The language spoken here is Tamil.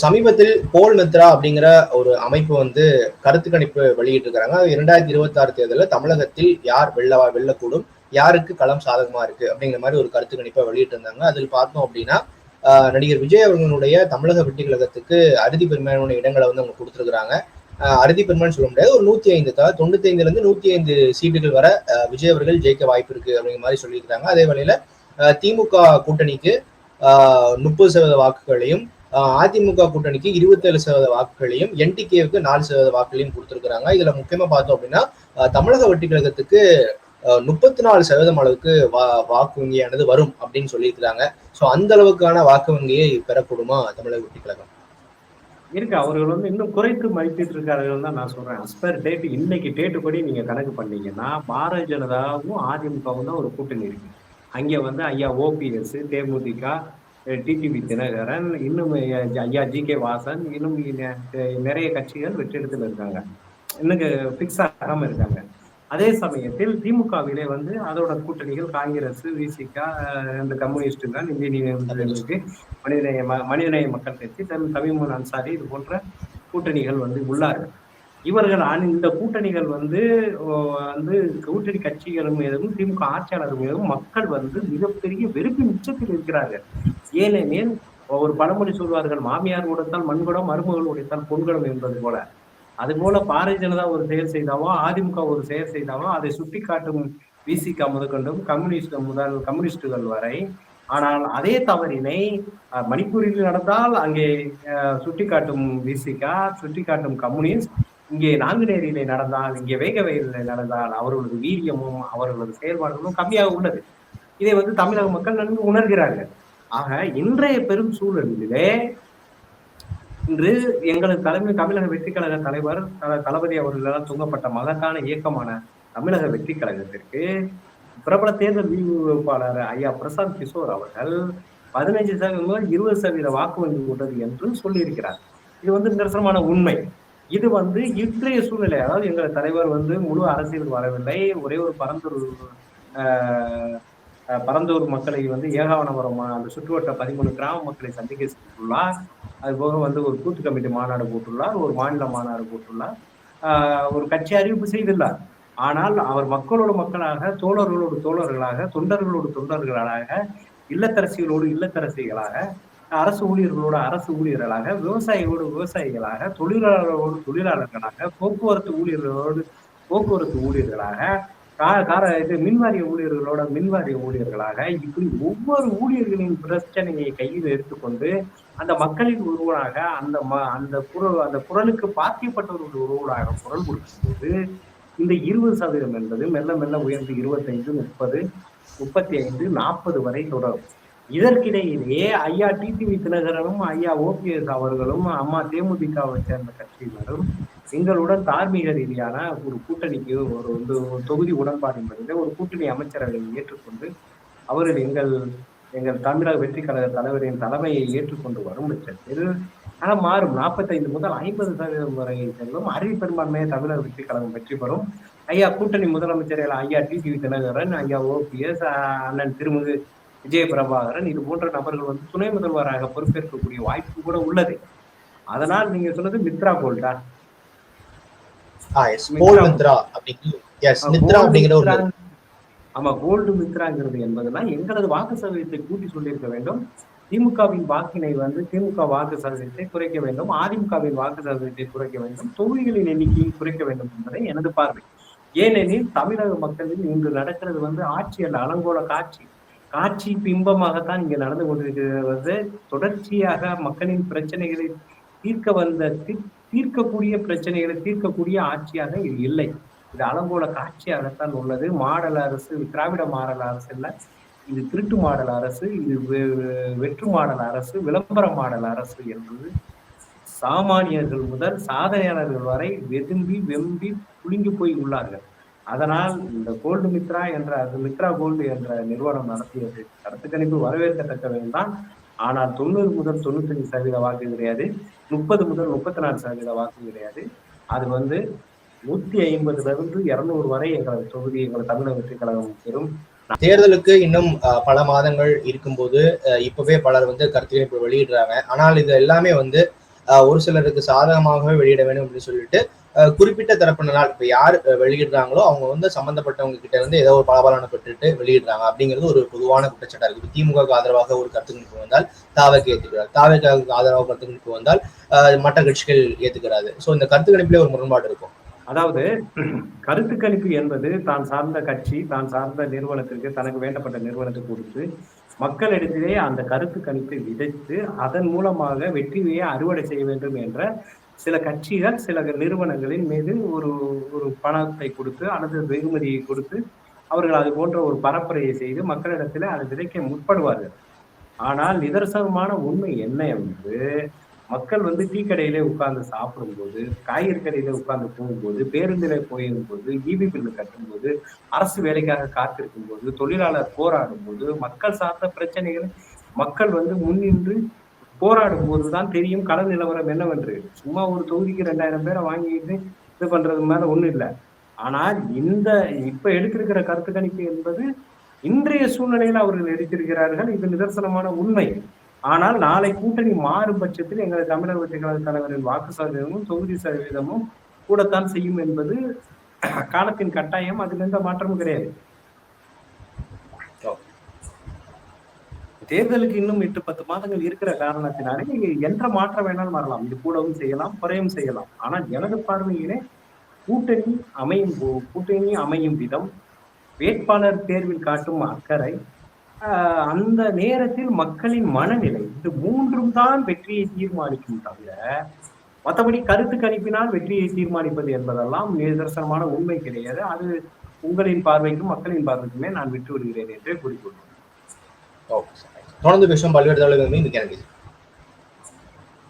சமீபத்தில் போல் மித்ரா அப்படிங்கிற ஒரு அமைப்பு வந்து கருத்து கணிப்பு வெளியிட்டு இருக்கிறாங்க இரண்டாயிரத்தி இருபத்தி ஆறு தேர்தலில் தமிழகத்தில் யார் வெள்ளவா வெல்லக்கூடும் யாருக்கு களம் சாதகமா இருக்கு அப்படிங்கிற மாதிரி ஒரு கருத்து கணிப்பை வெளியிட்டு இருந்தாங்க அதில் பார்த்தோம் அப்படின்னா நடிகர் விஜய் அவர்களுடைய தமிழக வெற்றி கழகத்துக்கு அறுதி பெருமையான இடங்களை வந்து அவங்க கொடுத்துருக்குறாங்க. அறுதி பெருமைன்னு சொல்ல முடியாது. ஒரு நூத்தி ஐந்து தான் தொண்ணூத்தி ஐந்துல இருந்து நூத்தி ஐந்து சீட்டுகள் வர விஜய் அவர்கள் ஜெயிக்க வாய்ப்பு இருக்கு அப்படிங்கிற மாதிரி சொல்லியிருக்காங்க அதே வேளையில திமுக கூட்டணிக்கு முப்பது சதவீத வாக்குகளையும் அதிமுக கூட்டணிக்கு இருபத்தேழு சதவீத வாக்குகளையும் என்டிகேவுக்கு நாலு சதவீத வாக்குகளையும் கொடுத்துருக்காங்க இதுல முக்கியமா பார்த்தோம் அப்படின்னா தமிழக வட்டி கழகத்துக்கு முப்பத்தி நாலு சதவீதம் அளவுக்கு வா வாக்கு வங்கியானது வரும் அப்படின்னு சொல்லியிருக்கிறாங்க. ஸோ அந்த அளவுக்கான வாக்கு வங்கியை பெறக்கூடுமா தமிழக வட்டி கழகம்? இருக்கு அவர்கள் வந்து இன்னும் குறைத்து மதிப்பிட்டு இருக்கார்கள் தான் நான் சொல்றேன். அஸ்பர் டேட் இன்னைக்கு டேட்டு படி நீங்க கணக்கு பண்ணீங்கன்னா பாரதிய ஜனதாவும் அதிமுகவும் தான் ஒரு கூட்டணி இருக்கு. அங்கே வந்து ஐயா ஓபிஎஸ் தேமுதிக டிடிவி தினகரன் இன்னும் ஐயா ஜி கே வாசன் இன்னும் நிறைய கட்சிகள் வெற்றிடத்தில் இருக்காங்க. இன்னும் பிக்ஸ் ஆகாம இருக்காங்க. அதே சமயத்தில் திமுகவிலே வந்து அதோட கூட்டணிகள் காங்கிரஸ் விசிகா இந்த கம்யூனிஸ்டுகள் இந்திய நீதிமன்றங்களுக்கு மனிதநேய மனிதநேய மக்கள் கட்சி தமிழ்மன் அன்சாரி இது போன்ற கூட்டணிகள் வந்து உள்ளார்கள் இவர்கள் இந்த கூட்டணிகள் வந்து வந்து கூட்டணி கட்சிகள் மீதும் திமுக ஆட்சியாளர் மீதும் மக்கள் வந்து மிகப்பெரிய வெறுப்பு மிச்சத்தில் இருக்கிறார்கள். ஏனெனில் ஒரு பழமொழி சொல்வார்கள் மாமியார் உடைத்தால் மண்குடம் மருமகள் உடைத்தால் பொன்குடம் என்பது போல. அதுபோல பாரதிய ஜனதா ஒரு செயல் செய்தாவோ அதிமுக ஒரு செயல் செய்தாவோ அதை சுட்டி காட்டும் விசிக முதற்கொண்டும் கம்யூனிஸ்ட் முதல் கம்யூனிஸ்டுகள் வரை. ஆனால் அதே தவறினை மணிப்பூரில் நடந்தால் அங்கே சுட்டி காட்டும் விசிகா சுட்டி காட்டும் கம்யூனிஸ்ட். இங்கே நாங்குநேரியிலே நடந்தால் இங்கே வேகவையிலே நடந்தால் அவர்களது வீரியமும் அவர்களது செயல்பாடுகளும் கம்மியாக உள்ளது. இதை வந்து தமிழக மக்கள் நன்கு உணர்கிறார்கள். ஆக இன்றைய பெரும் சூழலிலே இன்று எங்களது தலைமை தமிழக வெற்றி கழக தலைவர் தளபதி அவர்களால் தூங்கப்பட்ட மகத்தான இயக்கமான தமிழக வெற்றி கழகத்திற்கு பிரபல தேர்தல் விரிவுப்பாளர் ஐயா பிரசாந்த் கிஷோர் அவர்கள் பதினைஞ்சு சதவீதம் முதல் இருபது சதவீத வாக்கு வங்கி உள்ளது என்று சொல்லியிருக்கிறார். இது வந்து நிரசனமான உண்மை. இது வந்து இன்றைய சூழ்நிலை அதாவது எங்கள் தலைவர் வந்து முழு அரசியல் வரவில்லை ஒரே ஒரு பரந்தூர் பரந்தூர் மக்களை வந்து ஏகாவனபுரம் அந்த சுற்றுவட்ட பதிமூணு கிராம மக்களை சந்திக்க சென்றுள்ளார் அது போக வந்து ஒரு கூட்டு கமிட்டி மாநாடு போட்டுள்ளார் ஒரு மாநில மாநாடு போட்டுள்ளார். ஒரு கட்சி அறிவிப்பு செய்துள்ளார். ஆனால் அவர் மக்களோடு மக்களாக தோழர்களோடு தோழர்களாக தொண்டர்களோடு தொண்டர்களாக இல்லத்தரசிகளோடு இல்லத்தரசிகளாக அரசு ஊழியர்களோடு அரசு ஊழியர்களாக விவசாயிகளோடு விவசாயிகளாக தொழிலாளர்களோடு தொழிலாளர்களாக போக்குவரத்து ஊழியர்களோடு போக்குவரத்து ஊழியர்களாக கார இது மின்வாரிய ஊழியர்களோட மின்வாரிய ஊழியர்களாக இப்படி ஒவ்வொரு ஊழியர்களின் பிரச்சனையை கையில் எடுத்துக்கொண்டு அந்த மக்களின் ஒருவராக அந்த ம அந்த குரல் அந்த குரலுக்கு பாத்தியப்பட்டவர்கள் ஒருவராக குரல் கொடுக்கும்போது இந்த இருபது சதவீதம் என்பது மெல்ல மெல்ல உயர்ந்து இருபத்தைந்து முப்பது முப்பத்தி ஐந்து நாற்பது வரை தொடரும். இதற்கிடையிலேயே ஐயா டிடிவி தினகரனும் ஐயா ஓபிஎஸ் அவர்களும் அம்மா தேமுதிகவை சேர்ந்த கட்சியினரும் எங்களுடன் தார்மீக ரீதியான ஒரு கூட்டணிக்கு ஒரு வந்து ஒரு தொகுதி உடன்பாடு என்பதில் ஒரு கூட்டணி அமைச்சரவை ஏற்றுக்கொண்டு அவர்கள் எங்கள் எங்கள் தமிழக வெற்றி கழக தலைவரின் தலைமையை ஏற்றுக்கொண்டு வரும் பட்சத்தில் ஆனால் மாறும். நாற்பத்தைந்து முதல் ஐம்பது சதவீதம் வரை செல்லும் அறிவு பெரும்பான்மையை தமிழக வெற்றி கழகம் வெற்றி பெறும். ஐயா கூட்டணி முதலமைச்சர்கள் ஐயா டிடிவி தினகரன் ஐயா ஓபிஎஸ் அண்ணன் திருமுகு விஜய பிரபாகரன் இது போன்ற நபர்கள் வந்து துணை முதல்வராக பொறுப்பேற்கக்கூடிய வாய்ப்பு கூட உள்ளது. அதனால் நீங்க சொன்னது மித்ரா போல்டா ஆமா கோல்டு மித்ராங்கிறது என்பதெல்லாம் எங்களது வாக்கு சதவீதத்தை கூட்டி சொல்லியிருக்க வேண்டும். திமுகவின் வாக்கினை வந்து திமுக வாக்கு சதவீதத்தை குறைக்க வேண்டும். அதிமுகவின் வாக்கு சதவீதத்தை குறைக்க வேண்டும். தொகுதிகளின் எண்ணிக்கையை குறைக்க வேண்டும் என்பதை எனது பார்வை. ஏனெனில் தமிழக மக்களில் இன்று நடக்கிறது வந்து ஆட்சி அல்ல அலங்கோல காட்சி. காட்சி பிம்பமாகத்தான் இங்க நடந்து கொண்டிருக்கிறது. தொடர்ச்சியாக மக்களின் பிரச்சனைகளை தீர்க்க வந்த தீர்க்கக்கூடிய பிரச்சனைகளை தீர்க்கக்கூடிய ஆட்சியாக இது இல்லை. இது அலங்கோல காட்சியாகத்தான் உள்ளது. மாடல் அரசு திராவிட மாடல் அரசு இல்லை இது திருட்டு மாடல் அரசு இது வெற்று மாடல் அரசு விளம்பர மாடல் அரசு என்பது சாமானியர்கள் முதல் சாதனையாளர்கள் வரை வெதும்பி வெம்பி குலுங்கி போய் உள்ளார்கள். அதனால் இந்த கோல்டு மித்ரா என்ற அது மித்ரா கோல்டு என்ற நிறுவனம் நடத்தியது. கருத்துக்கணிப்பு கணிப்பு வரவேற்கத்தக்கவைதான். ஆனால் தொண்ணூறு முதல் தொண்ணூத்தஞ்சு சதவீத வாக்கு கிடையாது. முப்பது முதல் முப்பத்தி நாலு சதவீத வாக்கு கிடையாது. அது வந்து நூத்தி ஐம்பதுல இருந்து இருநூறு வரை எங்களது தொகுதி எங்களது தமிழக வெற்றி கழகம் பெறும். தேர்தலுக்கு இன்னும் பல மாதங்கள் இருக்கும்போது இப்பவே பலர் வந்து கருத்துக்கணிப்பு வெளியிடுறாங்க. ஆனால் இது எல்லாமே வந்து ஒரு சிலருக்கு சாதகமாகவே வெளியிட வேண்டும் அப்படின்னு சொல்லிட்டு குறிப்பிட்ட தரப்பினரால் இப்போ யார் வெளியிடுறாங்களோ அவங்க வந்து சம்பந்தப்பட்டவங்க கிட்ட இருந்து ஏதோ ஒரு பலபலனை பெற்றுட்டு வெளியிடுறாங்க. அப்படிங்கிறது ஒரு பொதுவான குற்றச்சாட்டாக இருக்கு. திமுகவுக்கு ஆதரவாக ஒரு கருத்து கணிப்பு வந்தால் தாவைக்கு ஏற்றுக்கிறார் தாவைக்கு ஆதரவாக கருத்து கணிப்பு வந்தால் மற்ற கட்சிகள் ஏத்துக்கிறாது. ஸோ இந்த கருத்து ஒரு முரண்பாடு இருக்கும். அதாவது கருத்து கணிப்பு என்பது தான் சார்ந்த கட்சி தான் சார்ந்த நிறுவனத்திற்கு தனக்கு வேண்டப்பட்ட நிறுவனத்தை கொடுத்து மக்களிடத்திலே அந்த கருத்து கணிப்பை விதைத்து அதன் மூலமாக வெற்றியை அறுவடை செய்ய வேண்டும் என்ற சில கட்சிகள் சில நிறுவனங்களின் மீது ஒரு ஒரு பணத்தை கொடுத்து அல்லது வெகுமதியை கொடுத்து அவர்கள் அது போன்ற ஒரு பரப்புரையை செய்து மக்களிடத்தில் அதை விதைக்க முற்படுவார்கள். ஆனால் நிதர்சனமான உண்மை என்ன என்று மக்கள் வந்து டீ கடையிலே உட்கார்ந்து சாப்பிடும்போது காய்கறி கடையில உட்கார்ந்து போகும்போது பேருந்தில போது ஈபி பில்லு கட்டும்போது அரசு வேலைக்காக காத்திருக்கும் போது தொழிலாளர் போராடும் போது மக்கள் சார்ந்த பிரச்சனைகள் மக்கள் வந்து முன்னின்று போராடும் போதுதான் தெரியும் கள நிலவரம் என்னவென்று. சும்மா ஒரு தொகுதிக்கு ரெண்டாயிரம் பேரை வாங்கிட்டு இது பண்றது மேல ஒண்ணும் இல்லை. ஆனால் இந்த இப்ப எடுத்திருக்கிற கருத்து கணிப்பு என்பது இன்றைய சூழ்நிலையில் அவர்கள் எடுத்திருக்கிறார்கள். இது நிதர்சனமான உண்மை. ஆனால் நாளை கூட்டணி மாறும் பட்சத்தில் எங்கள் தமிழக வெற்றி கழக தலைவரின் வாக்கு சதவீதமும் தொகுதி சதவீதமும் கூடத்தான் செய்யும் என்பது காலத்தின் கட்டாயம். அதில் எந்த மாற்றமும் கிடையாது. தேர்தலுக்கு இன்னும் எட்டு பத்து மாதங்கள் இருக்கிற காரணத்தினாலே எந்த மாற்றம் வேணாலும் வரலாம். இது கூடவும் செய்யலாம் குறையும் செய்யலாம். ஆனால் எனது பார்வையிலே கூட்டணி அமையும் போ- கூட்டணி அமையும் விதம் வேட்பாளர் தேர்வில் காட்டும் அக்கறை அந்த நேரத்தில் மக்களின் மனநிலை இது மூன்றும் தான் வெற்றியை தீர்மானிக்கும் தவிர மற்றபடி கருத்து கணிப்பினால் வெற்றியை தீர்மானிப்பது என்பதெல்லாம் நிதர்சனமான உண்மை கிடையாது. அது உங்களின் பார்வைக்கும் மக்களின் பார்வைக்குமே நான் விட்டு விடுகிறேன் என்றே கூறிக்கொள்கிறேன். ஓகே தொடர்ந்து பேசுவோம். பல்வேறு தலைவர்கள் மிக்க நன்றி